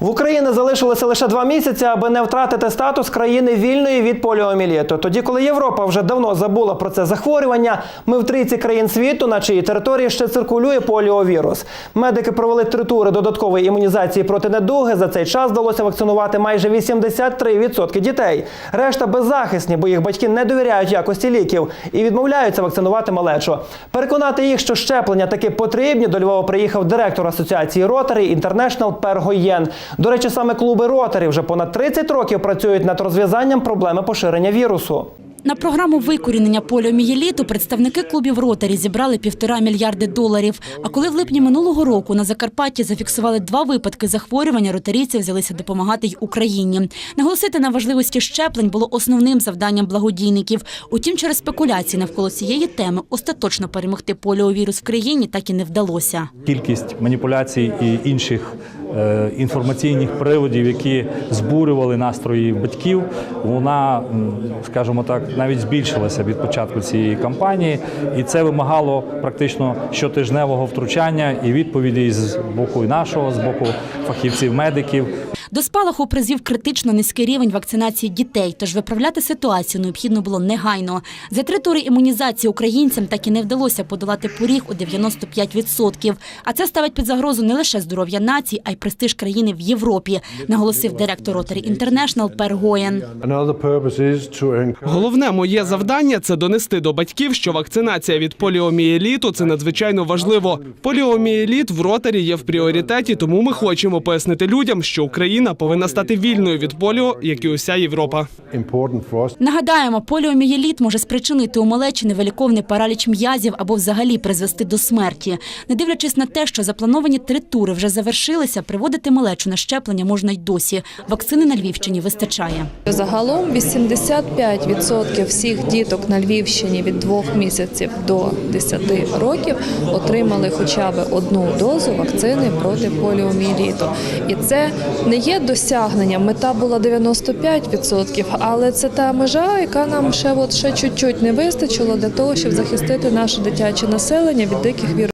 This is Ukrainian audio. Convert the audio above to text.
В Україні залишилося лише два місяці, аби не втратити статус країни вільної від поліоміліту. Тоді, коли Європа вже давно забула про це захворювання, ми в трійці країн світу, на чиїй території ще циркулює поліовірус. Медики провели три тури додаткової імунізації проти недуги. За цей час вдалося вакцинувати майже 83% дітей. Решта беззахисні, бо їх батьки не довіряють якості ліків і відмовляються вакцинувати малечу. Переконати їх, що щеплення таки потрібні. До Львова приїхав директор асоціації Rotary International Пер Гоєн. До речі, саме клуби Rotary вже понад 30 років працюють над розв'язанням проблеми поширення вірусу. На програму викорінення поліомієліту представники клубів «Ротарі» зібрали півтора мільярди доларів. А коли в липні минулого року на Закарпатті зафіксували два випадки захворювання, ротарійці взялися допомагати й Україні. Наголосити на важливості щеплень було основним завданням благодійників. Утім, через спекуляції навколо цієї теми остаточно перемогти поліовірус в країні так і не вдалося. Кількість маніпуляцій і інших інформаційних приводів, які збурювали настрої батьків, вона, скажімо так, навіть збільшилася від початку цієї кампанії, і це вимагало практично щотижневого втручання і відповіді з боку нашого, з боку фахівців медиків. До спалаху призвів критично низький рівень вакцинації дітей, тож виправляти ситуацію необхідно було негайно. За три тури імунізації українцям так і не вдалося подолати поріг у 95%. А це ставить під загрозу не лише здоров'я націй, а й престиж країни в Європі, наголосив директор Rotary International Пер Гоєн. Головне моє завдання це донести до батьків, що вакцинація від поліомієліту це надзвичайно важливо. Поліомієліт в ротарі є в пріоритеті, тому ми хочемо пояснити людям, що Україна повинна стати вільною від поліо, як і уся Європа. Нагадаємо, поліомієліт може спричинити у малечі невеликовний параліч м'язів або взагалі призвести до смерті. Не дивлячись на те, що заплановані три тури вже завершилися, приводити малечу на щеплення можна й досі. Вакцини на Львівщині вистачає. Загалом 85% всіх діток на Львівщині від 2 місяців до 10 років отримали хоча б одну дозу вакцини проти поліомієліту. І це не є досягненням. Мета була 95%, але це та межа, яка нам ще от ще чуть-чуть не вистачило для того, щоб захистити наше дитяче населення від диких вірусів.